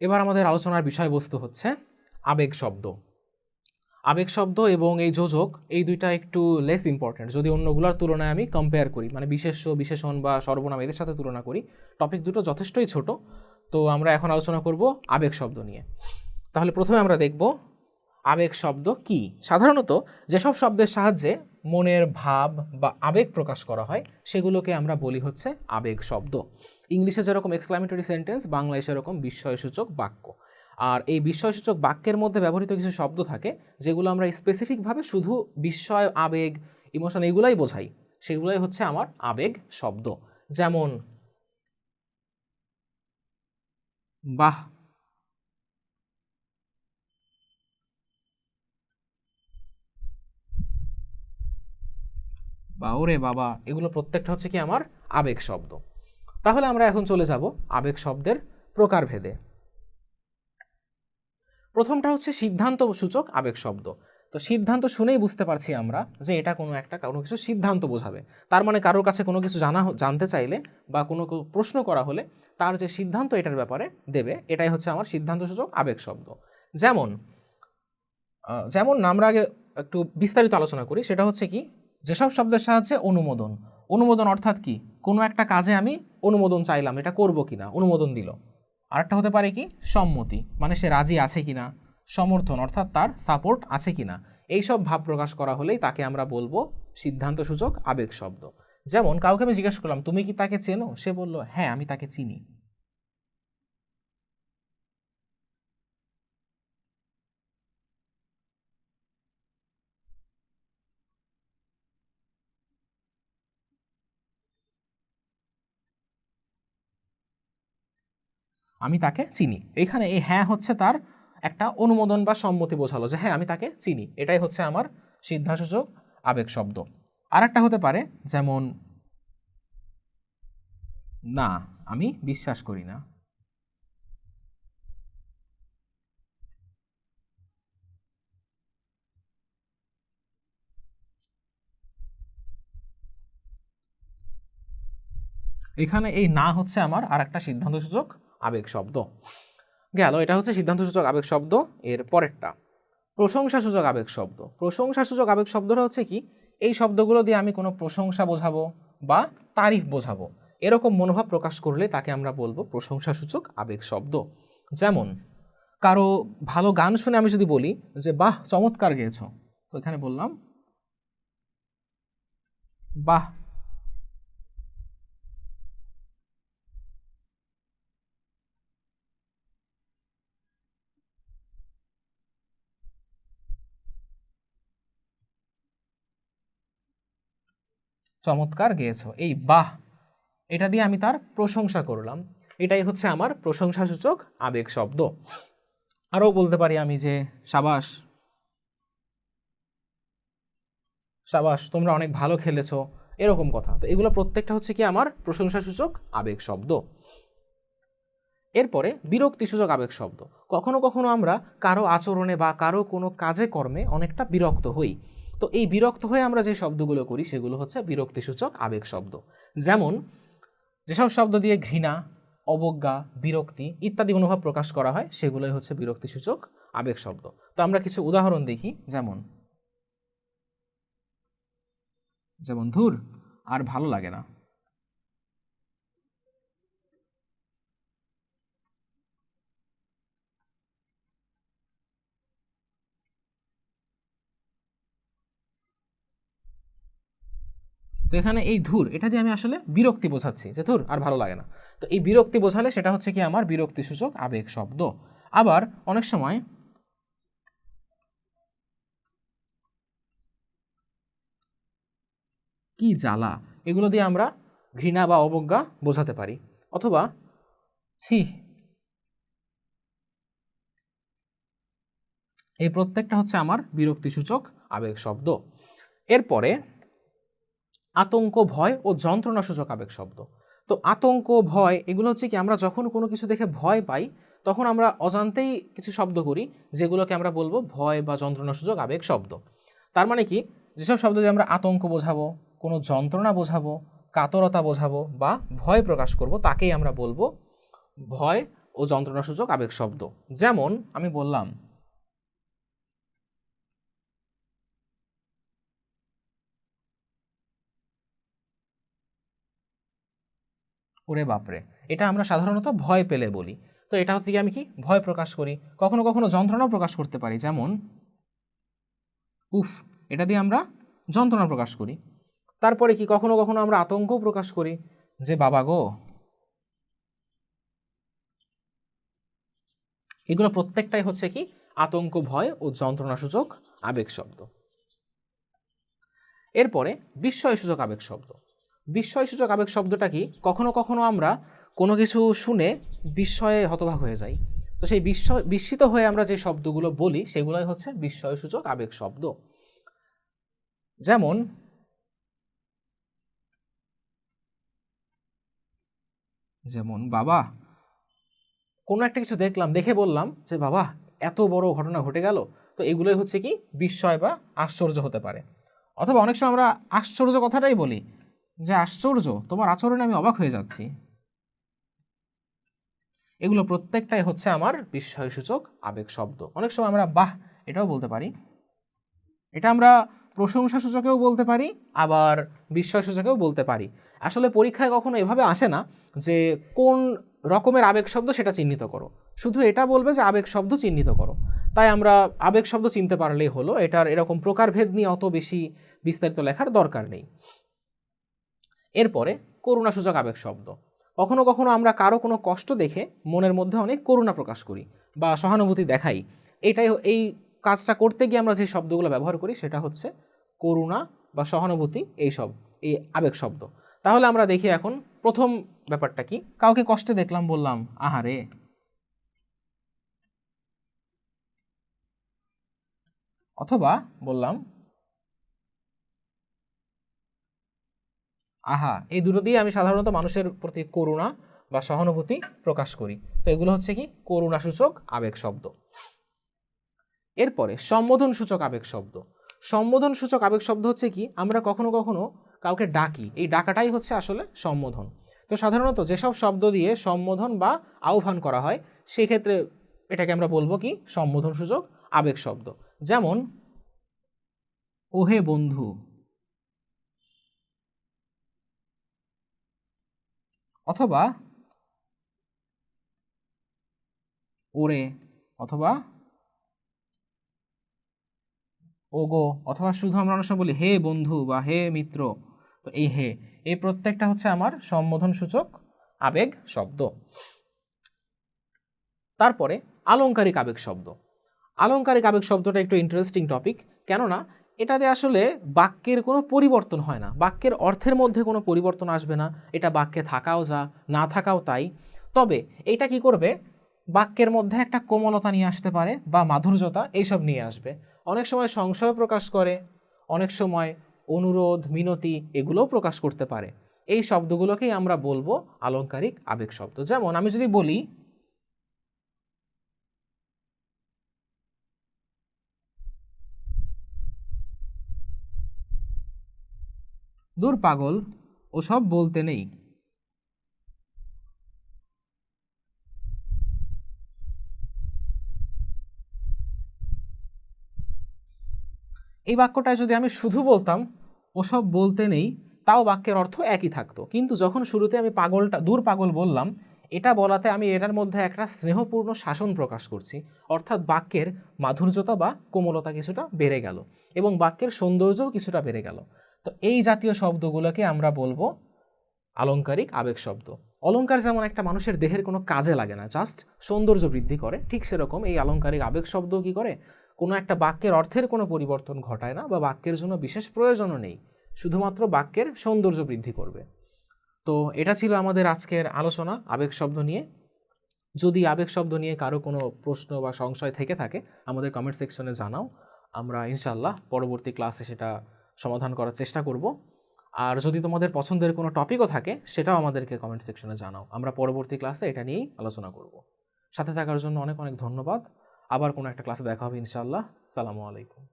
এবার আমাদের আলোচনার বিষয়বস্তু হচ্ছে আবেগ শব্দ। আবেগ শব্দ এবং এই যোজক, এই দুইটা একটু লেস ইম্পর্ট্যান্ট যদি অন্যগুলোর তুলনায় আমি কম্পেয়ার করি মানে বিশেষ্য, বিশেষণ বা সর্বনাম এদের সাথে তুলনা করি টপিক দুটো যথেষ্টই ছোট। তো আমরা এখন আলোচনা করব আবেগ শব্দ নিয়ে। তাহলে প্রথমে আমরা দেখব আবেগ শব্দ কি। সাধারণত যেসব শব্দের সাহায্যে মনের ভাব বা আবেগ প্রকাশ করা হয়, সেগুলোকে আমরা বলি হচ্ছে আবেগ শব্দ। ইংলিশে যেরকম এক্সক্লামেটরি সেন্টেন্স বাংলায় সেরকম বিস্ময়সূচক বাক্য। আর এই বিস্ময়সূচক বাক্যের মধ্যে ব্যবহৃত কিছু শব্দ থাকে, যেগুলো আমরা স্পেসিফিকভাবে শুধু বিস্ময়, আবেগ ইমোশন এগুলাই বোঝাই। সেগুলোই হচ্ছে আমার আবেগ শব্দ। যেমন, বাহ। বা ওরে বাবা, এগুলো প্রত্যেকটা হচ্ছে কি আমার আবেগ শব্দ। তাহলে আমরা এখন চলে যাব আবেগ শব্দের প্রকারভেদে। প্রথমটা হচ্ছে সিদ্ধান্ত সূচক আবেগ শব্দ। তো সিদ্ধান্ত শুনেই বুঝতে পারছি আমরা যে এটা কোনো একটা কোনো কিছু সিদ্ধান্ত বোঝাবে। তার মানে কারোর কাছে কোনো কিছু জানা জানতে চাইলে বা কোনো প্রশ্ন করা হলে তার যে সিদ্ধান্ত এটার ব্যাপারে দেবে, এটাই হচ্ছে আমার সিদ্ধান্ত সূচক আবেগ শব্দ। যেমন যেমন আমরা আগে একটু বিস্তারিত আলোচনা করি, সেটা হচ্ছে কি, যেসব শব্দের সাহায্যে অনুমোদন। অনুমোদন অর্থাৎ কি? কোনো একটা কাজে আমি অনুমোদন চাইলাম, এটা করব কি না অনুমোদন দিল। আরেকটা হতে পারে কি? সম্মতি মানে সে রাজি আছে কি না সমর্থন, অর্থাৎ তার সাপোর্ট আছে কি না এইসব ভাব প্রকাশ করা হলেই তাকে আমরা বলব সিদ্ধান্ত সূচক আবেগ শব্দ। যেমন কাউকে আমি জিজ্ঞেস করলাম, তুমি কি তাকে চেনো? সে বলল হ্যাঁ আমি তাকে চিনি। আমি তাকে চিনি। এখানে এই হ্যাঁ হচ্ছে তার একটা অনুমোদন বা সম্মতি বোঝালো যে হ্যাঁ আমি তাকে চিনি। এটাই হচ্ছে আমার সিদ্ধাসূচক আবেগ শব্দ। আর একটা হতে পারে যেমন, না, আমি বিশ্বাস করি না। এখানে এই না হচ্ছে আমার আর একটা সিদ্ধান্তসূচক আবেগ শব্দ। গেল, এটা হচ্ছে সিদ্ধান্তসূচক আবেগ শব্দ, এর পরেরটা। প্রশংসাসূচক আবেগ শব্দ। প্রশংসাসূচক আবেগ শব্দটা হচ্ছে কি? এই শব্দগুলো দিয়ে আমি কোনো প্রশংসা বোঝাবো বা তারিফ বোঝাবো। এরকম মনোভাব প্রকাশ করলে তাকে আমরা বলব প্রশংসাসূচক আবেগ শব্দ। যেমন, কারও ভালো গান শুনে আমি যদি বলি যে, বাহ, চমৎকার গেয়েছো। তো এখানে বললাম, বাহ চমৎকার গেয়েছো। এই বাহ! এটা দিয়ে আমি তার প্রশংসা করলাম। এটাই হচ্ছে আমার প্রশংসাসূচক আবেগ শব্দ। আরও বলতে পারি আমি যে, সাবাস। সাবাস, তোমরা অনেক ভালো খেলেছো। এরকম কথা। তো এগুলো প্রত্যেকটা হচ্ছে কি আমার প্রশংসাসূচক আবেগ শব্দ। এরপরে, বিরক্তিসূচক আবেগ শব্দ। কখনো কখনো আমরা কারও আচরণে বা কারও কোনো কাজে কর্মে অনেকটা বিরক্ত হই। তো এই বিরক্ত হয়ে আমরা যে শব্দগুলো করি, সেগুলো হচ্ছে বিরক্তিসূচক আবেগ শব্দ। যেমন, যেসব শব্দ দিয়ে ঘৃণা, অবজ্ঞা, বিরক্তি ইত্যাদি মনোভাব প্রকাশ করা হয়, সেগুলোই হচ্ছে বিরক্তিসূচক আবেগ শব্দ। তো আমরা কিছু উদাহরণ দেখি, যেমন যেমন, ধুর, আর ভালো লাগে না। তো এখানে এই ধুর, এটা দিয়ে আমি আসলে বিরক্তি বোঝাচ্ছি যে ধুর, আর ভালো লাগে না। তো এই বিরক্তি বোঝালে সেটা হচ্ছে কি আমার বিরক্তিসূচক আবেগ শব্দ। আবার অনেক সময় কি জ্বালা, এগুলো দিয়ে আমরা ঘৃণা বা অবজ্ঞা বোঝাতে পারি। অথবা, ছি, এই প্রত্যেকটা হচ্ছে আমার বিরক্তিসূচক আবেগ শব্দ। এরপরে আতঙ্ক, ভয় ও যন্ত্রণাসূচক আবেগ শব্দ। তো আতঙ্ক, ভয়, এগুলো হচ্ছে কি আমরা যখন কোনো কিছু দেখে ভয় পাই, তখন আমরা অজান্তেই কিছু শব্দ করি, যেগুলোকে আমরা বলব ভয় বা যন্ত্রণাসূচক আবেগ শব্দ। তার মানে কি? যেসব শব্দ দিয়ে আমরা আতঙ্ক বোঝাবো, কোনো যন্ত্রণা বোঝাবো, কাতরতা বোঝাবো বা ভয় প্রকাশ করব, তাকেই আমরা বলব ভয় ও যন্ত্রণাসূচক আবেগ শব্দ। যেমন আমি বললাম ওরে বাপরে। এটা আমরা সাধারণত ভয় পেলে বলি। তো এটা হচ্ছে কি আমি কি? ভয় প্রকাশ করি। কখনো কখনো যন্ত্রণাও প্রকাশ করতে পারি। যেমন, উফ, এটা দিয়ে আমরা যন্ত্রণা প্রকাশ করি। তারপরে কি? কখনো কখনো আমরা আতঙ্কও প্রকাশ করি যে, বাবা গো! এগুলো প্রত্যেকটাই হচ্ছে কি? আতঙ্ক, ভয় ও যন্ত্রণাসূচক আবেগ শব্দ। এরপরে বিস্ময় বিস্ময়সূচক আবেগ শব্দ। বিস্ময়সূচক আবেগ শব্দটা কি? কখনো কখনো আমরা কোনো কিছু শুনে বিস্ময়ে হতবাক হয়ে যাই। তো সেই বিস্ময়, বিস্মিত হয়ে আমরা যে শব্দগুলো বলি, সেগুলোই হচ্ছে বিস্ময়সূচক আবেগ শব্দ। যেমন যেমন, বাবা, কোনো একটা কিছু দেখলাম, দেখে বললাম যে, বাবা, এত বড় ঘটনা ঘটে গেল। তো এগুলোই হচ্ছে কি? বিস্ময় বা আশ্চর্য হতে পারে। অথবা অনেক সময় আমরা আশ্চর্য কথাটাই বলি যে আশ্চর্য, তোমার আচরণে আমি অবাক হয়ে যাচ্ছি। এগুলো প্রত্যেকটাই হচ্ছে আমার বিস্ময়সূচক আবেগ শব্দ। অনেক সময় আমরা, বাহ, এটাও বলতে পারি। এটা আমরা প্রশংসা সূচকেও বলতে পারি, আবার বিস্ময় সূচকেও বলতে পারি। আসলে পরীক্ষায় কখনো এভাবে আসে না যে, কোন রকমের আবেগ শব্দ সেটা চিহ্নিত করো। শুধু এটা বলবে যে আবেগ শব্দ চিহ্নিত করো। তাই আমরা আবেগ শব্দ চিনতে পারলেই হলো, এটার এরকম প্রকারভেদ নিয়ে অত বেশি বিস্তারিত লেখার দরকার নেই। এরপরে করুণাসূচক আবেগ শব্দ। কখনো কখনো আমরা কারও কোনো কষ্ট দেখে মনের মধ্যে অনেক করুণা প্রকাশ করি বা সহানুভূতি দেখাই। এটাই এই কাজটা করতে গিয়ে আমরা যে শব্দগুলো ব্যবহার করি সেটা হচ্ছে করুণা বা সহানুভূতি এই সব এই আবেগ শব্দ। তাহলে আমরা দেখি এখন প্রথম ব্যাপারটা কি? কাউকে কষ্টে দেখলাম বললাম আহারে অথবা বললাম আহা, এই দুটো দিয়ে আমি সাধারণত মানুষের প্রতি করুণা বা সহানুভূতি প্রকাশ করি। তো এগুলো হচ্ছে কি? করুণাসূচক আবেগ শব্দ। এরপরে সম্বোধন সূচক আবেগ শব্দ। সম্বোধন সূচক আবেগ শব্দ হচ্ছে কি? আমরা কখনো কখনো কাউকে ডাকি। এই ডাকাটাই হচ্ছে আসলে সম্বোধন। তো সাধারণত যেসব শব্দ দিয়ে সম্বোধন বা আহ্বান করা হয় সেই ক্ষেত্রে এটাকে আমরা বলব কি? সম্বোধন সূচক আবেগ শব্দ। যেমন, ওহে বন্ধু অথবা ওরে অথবা ওগো অথবা শুধু আমরা অনেক বলি হে বন্ধু বা হে মিত্র, তো এই হে, এই প্রত্যেকটা হচ্ছে আমার সম্বোধন সূচক আবেগ শব্দ। তারপরে আলংকারিক আবেগ শব্দ। আলংকারিক আবেগ শব্দটা একটু ইন্টারেস্টিং টপিক কেননা এটাতে আসলে বাক্যের কোনো পরিবর্তন হয় না। বাক্যের অর্থের মধ্যে কোনো পরিবর্তন আসবে না। এটা বাক্যে থাকাও যা, না থাকাও তাই। তবে এটা কি করবে? বাক্যের মধ্যে একটা কোমলতা নিয়ে আসতে পারে বা মাধুর্যতা এইসব নিয়ে আসবে। অনেক সময় সংশয় প্রকাশ করে, অনেক সময় অনুরোধ, মিনতি এগুলোও প্রকাশ করতে পারে। এই শব্দগুলোকেই আমরা বলব আলংকারিক আবেগ শব্দ। যেমন আমি যদি বলি দূর পাগল ওসব বলতে নেই। এই বাক্যটায় যদি আমি শুধু বলতাম ওসব বলতে নেই, তাও বাক্যের অর্থ একই থাকতো। কিন্তু যখন শুরুতে আমি পাগলটা, দূর পাগল বললাম, এটা বলাতে আমি এটার মধ্যে একটা স্নেহপূর্ণ শাসন প্রকাশ করছি। অর্থাৎ বাক্যের মাধুর্যতা বা কোমলতা কিছুটা বেড়ে গেল এবং বাক্যের সৌন্দর্যও কিছুটা বেড়ে গেল। তো এই জাতীয় শব্দগুলোকে আমরা বলব আলংকারিক আবেগ শব্দ। অলঙ্কার যেমন একটা মানুষের দেহের কোনো কাজে লাগে না জাস্ট সৌন্দর্য বৃদ্ধি করে, ঠিক সেরকম এই আলংকারিক আবেগ শব্দ কি করে? কোনো একটা বাক্যের অর্থের কোনো পরিবর্তন ঘটায় না বা বাক্যের জন্য বিশেষ প্রয়োজনও নেই, শুধুমাত্র বাক্যের সৌন্দর্য বৃদ্ধি করবে। তো এটা ছিল আমাদের আজকের আলোচনা আবেগ শব্দ নিয়ে। যদি আবেগ শব্দ নিয়ে কারও কোনো প্রশ্ন বা সংশয় থেকে থাকে, আমাদের কমেন্ট সেকশনে জানাও। আমরা ইনশাল্লাহ পরবর্তী ক্লাসে সেটা সমাধান করার চেষ্টা করব। আর যদি তোমাদের পছন্দের কোনো টপিকও থাকে, সেটাও আমাদেরকে কমেন্ট সেকশনে জানাও। আমরা পরবর্তী ক্লাসে এটা নিয়েই আলোচনা করব। সাথে থাকার জন্য অনেক অনেক ধন্যবাদ। আবার কোনো একটা ক্লাসে দেখা হবে ইনশাল্লাহ সালামু আলাইকুম।